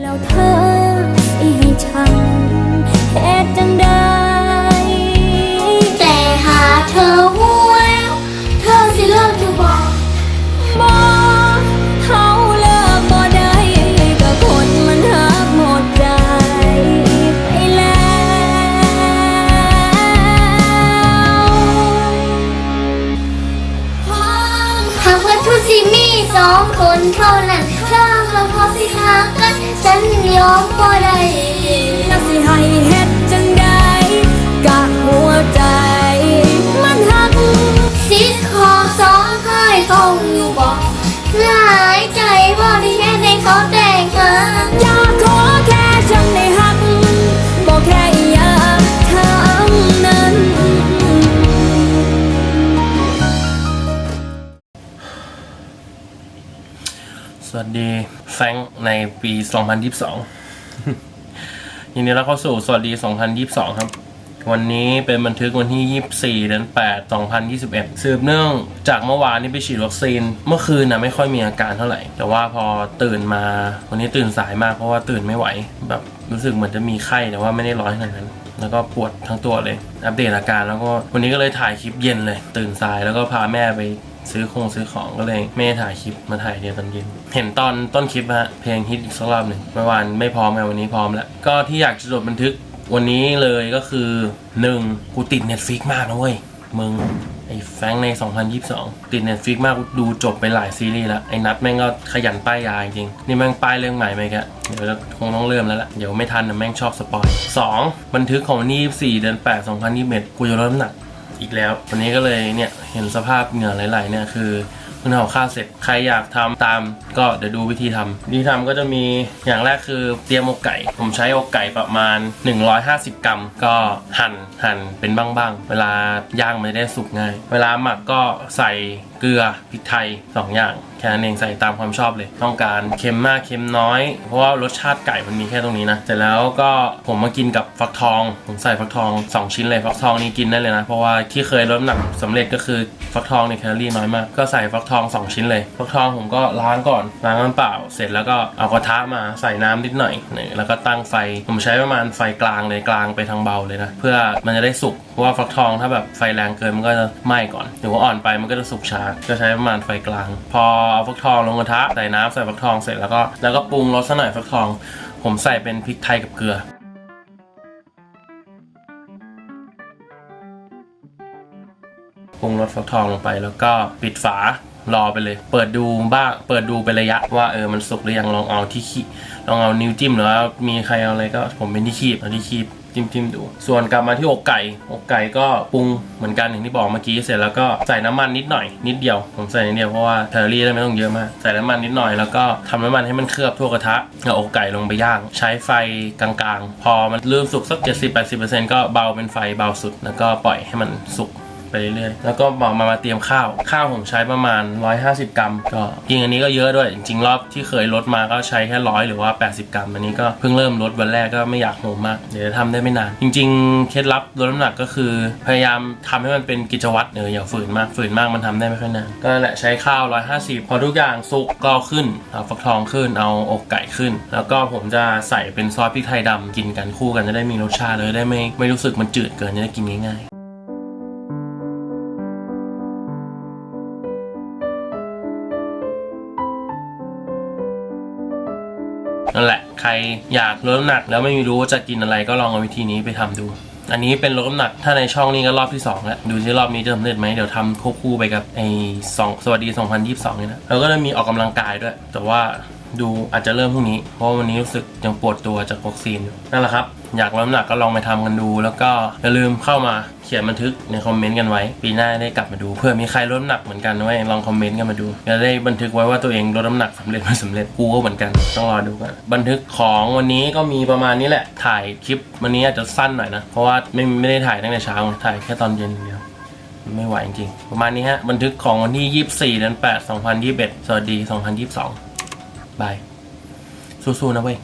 แล้วเธอ คนเท่านั้นถ้าเราพอสิหากัน ฉันยอมบ่ได้นักสิให้เฮ็ดจังใดกะหัวใจ มันหักสิขอสองเคยคงอยู่บอกหลายใจว่าที่แค่ในเขา วัสดีแฟงในปี 2022 ยินดีรับเข้าสู่สวัสดี 2022 ครับ วันนี้เป็นบันทึกวันที่ 24 เดือน 8 2021 สืบเนื่องจากเมื่อวานนี้ไปฉีดวัคซีน เมื่อคืนนะไม่ค่อยมีอาการเท่าไหร่ แต่ว่าพอตื่นมาวันนี้ตื่นสายมากเพราะว่าตื่นไม่ไหว แบบรู้สึกเหมือนจะมีไข้แต่ว่าไม่ได้ร้อนขนาดนั้นแล้วก็ปวดทั้งตัวเลย อัปเดตอาการแล้วก็วันนี้ก็เลยถ่ายคลิปเย็นเลย ตื่นสายแล้วก็พาแม่ไป ซื้อคงซื้อของก็เลยไม่ได้ถ่ายคลิปมาถ่ายเดียวตอนเย็นเห็นตอนต้นคลิปฮะเพลงฮิตอีกสักรอบหนึ่งเมื่อวานไม่พร้อมไงวันนี้พร้อมแล้ว ก็ที่อยากจะจดบันทึกวันนี้เลยก็คือหนึ่งกูติด Netflix มากนะเว้ยมึงไอ้แฟงใน 2022 ติด Netflix มากดูจบไปหลายซีรีส์แล้ว ไอ้นัทแม่งก็ขยันป้ายยาจริง นี่แม่งป้ายเรื่องใหม่ไหมแกเดี๋ยวคงต้องเริ่มแล้วล่ะ เดี๋ยวไม่ทันนะแม่งชอบสปอยสองบันทึกของวันที่24เดือน8 2021กูจะลดน้ำหนัก อีกแล้ว วันนี้ก็เลยเนี่ยเห็นสภาพเหงื่อไหลๆเนี่ยคือเพิ่งทำกับข้าวเสร็จใครอยากทำตามก็เดี๋ยวดูวิธีทำวิธีทำก็จะมีอย่างแรกคือเตรียมอกไก่ ผมใช้อกไก่ประมาณ 150 กรัม ก็หั่นหั่นเป็นบ้างๆ เวลาย่างมันจะได้สุกง่าย เวลาหมักก็ใส่ เกลือพริกไทย 2 อย่าง แค่นั้นเองใส่ตามความชอบเลย ต้องการเค็มมากเค็มน้อย เพราะว่ารสชาติไก่มันมีแค่ตรงนี้นะเสร็จแล้วก็ผมมากินกับฟักทอง ผมใส่ฟักทอง 2 ชิ้นเลยฟักทองนี้กินได้เลยนะ เพราะว่าที่เคยลดน้ำหนักสำเร็จก็คือฟักทองในยแคลอรี่น้อยมาก ก็ใส่ฟักทอง 2 ชิ้นเลยฟักทองผมก็ล้างก่อนล้างน้ำเปล่า เสร็จแล้วก็เอากระทะมาใส่น้ำนิดหน่อยนี่แล้วก็ตั้งไฟผมใช้ประมาณไฟกลางเลยกลางไปทางเบาเลยนะเพื่อมันจะได้สุกเพราะว่าฟักทองถ้าแบบไฟแรงเกินมันก็จะไหม้ก่อนหรือว่าอ่อนไปมันก็จะสุกช้าก็ใช้ประมาณไฟกลาง พอเอาฟักทองลงกระทะใส่น้ำใส่ฟักทองเสร็จแล้วก็แล้วก็ปรุงรสซะหน่อยฟักทอง ผมใส่เป็นพริกไทยกับเกลือปรุงรสฟักทองลงไปแล้วก็ปิดฝารอไปเลย เปิดดูบ้างเปิดดูเป็นระยะว่าเออมันสุกหรือยังลองเอาที่ขีลองเอานิ้วจิ้มหรือว่ามีใครเอาอะไรก็ผมเป็นที่คีบเอาที่คีบ จิ้มจิ้มดู ส่วนกลับมาที่อกไก่อกไก่ก็ปรุงเหมือนกันอย่างที่บอกเมื่อกี้เสร็จแล้วก็ใส่น้ำมันนิดหน่อยนิดเดียว ผมใส่นิดเดียวเพราะว่าแคลอรี่ไม่ต้องเยอะมากใส่น้ำมันนิดหน่อยแล้วก็ทำน้ำมันให้มันเคลือบทั่วกระทะเอาอกไก่ลงไปย่าง ใช้ไฟกลางๆ พอมันเริ่มสุกสัก 70-80%ก็เบาเป็นไฟเบาสุด แล้วก็ปล่อยให้มันสุก ไปเรื่อยๆแล้วก็มามามาเตรียมข้าว ข้าวผมใช้ประมาณ 150 กรัม ก็จริงอันนี้ก็เยอะด้วย จริงๆรอบที่เคยลดมาก็ใช้แค่ร้อยหรือว่า 80 กรัม อันนี้ก็เพิ่งเริ่มลดวันแรกก็ไม่อยากโหมมาก เดี๋ยวจะทำได้ไม่นาน จริงๆ เคล็ดลับลดน้ำหนักก็คือ พยายามทำให้มันเป็นกิจวัตรเอออย่าฝืนมากฝืนมากมันทำได้ไม่ค่อยนานก็แหละใช้ข้าว 150 พอทุกอย่างสุกก็ขึ้นเอาฟักทองขึ้นเอาอกไก่ขึ้น แล้วก็ผมจะใส่เป็นซอสพริกไทยดำกินกันคู่กันจะได้มีรสชาติเลยได้ไม่ไม่รู้สึกมันจืดเกินจะได้กินง่ายๆ นั่นแหละ ใครอยากลดน้ำหนัก แล้วไม่รู้ว่าจะกินอะไรก็ลองเอาวิธีนี้ไปทำดู อันนี้เป็นลดน้ำหนัก ถ้าในช่องนี้ก็รอบที่2แล้วดูที่รอบนี้จะสำเร็จไหมเดี๋ยวทำควบคู่ไปกับไอ้สองสวัสดี 2022นี่นะแล้วก็จะมีออกกำลังกายด้วย แต่ว่า ดูอาจจะเริ่มพรุ่งนี้ เพราะวันนี้รู้สึกยังปวดตัวจากวัคซีนนั่นแหละครับ อยากลดน้ำหนักก็ลองไปทำกันดู แล้วก็อย่าลืมเข้ามาเขียนบันทึกในคอมเมนต์กันไว้ ปีหน้าได้กลับมาดูเพื่อมีใครลดน้ำหนักเหมือนกันด้วยลองคอมเมนต์กันมาดูจะได้บันทึกไว้ว่าตัวเองลดน้ำหนักสำเร็จไม่สำเร็จกูก็เหมือนกันต้องรอดูกันบันทึกของวันนี้ก็มีประมาณนี้แหละ ถ่ายคลิปวันนี้อาจจะสั้นหน่อยนะเพราะว่าไม่ไม่ได้ถ่ายตั้งแต่เช้าถ่ายแค่ตอนเย็นเดียวไม่ไหวจริงๆประมาณนี้ฮะบันทึกของวันที่ 24เดือน8 2021 สวัสดี 2022 บายสู้ๆนะเว้ย